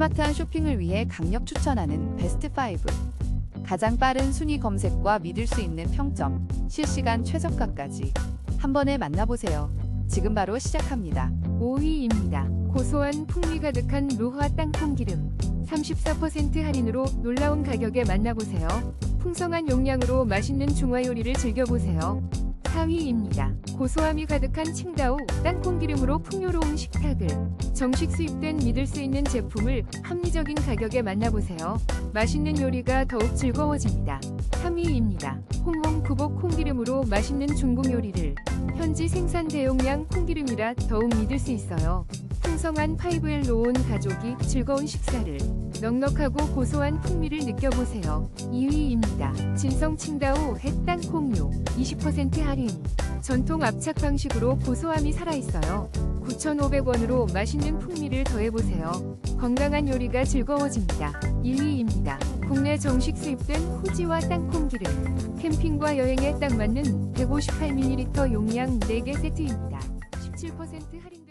스마트한 쇼핑을 위해 강력 추천하는 베스트 5. 가장 빠른 순위 검색과 믿을 수 있는 평점, 실시간 최저가까지 한 번에 만나보세요. 지금 바로 시작합니다. 5위입니다. 고소한 풍미 가득한 루화 땅콩 기름. 34% 할인으로 놀라운 가격에 만나보세요. 풍성한 용량으로 맛있는 중화 요리를 즐겨보세요. 4위입니다. 고소함이 가득한 칭다오 땅콩 기름으로 풍요로운 식탁을 정식 수입된 믿을 수 있는 제품을 합리적인 가격에 만나보세요. 맛있는 요리가 더욱 즐거워집니다. 3위입니다. 홍홍 구복 콩기름으로 맛있는 중국 요리를 현지 생산 대용량 콩기름이라 더욱 믿을 수 있어요. 풍성한 5L로 온 가족이 즐거운 식사를 넉넉하고 고소한 풍미를 느껴보세요. 2위입니다. 진성 칭다오 햇땅콩요 20% 할인. 전통 압착 방식으로 고소함이 살아있어요. 9,500원으로 맛있는 풍미를 더해보세요. 건강한 요리가 즐거워집니다. 1위입니다. 국내 정식 수입된 후지와 땅콩 기름. 캠핑과 여행에 딱 맞는 158ml 용량 4개 세트입니다. 17% 할인된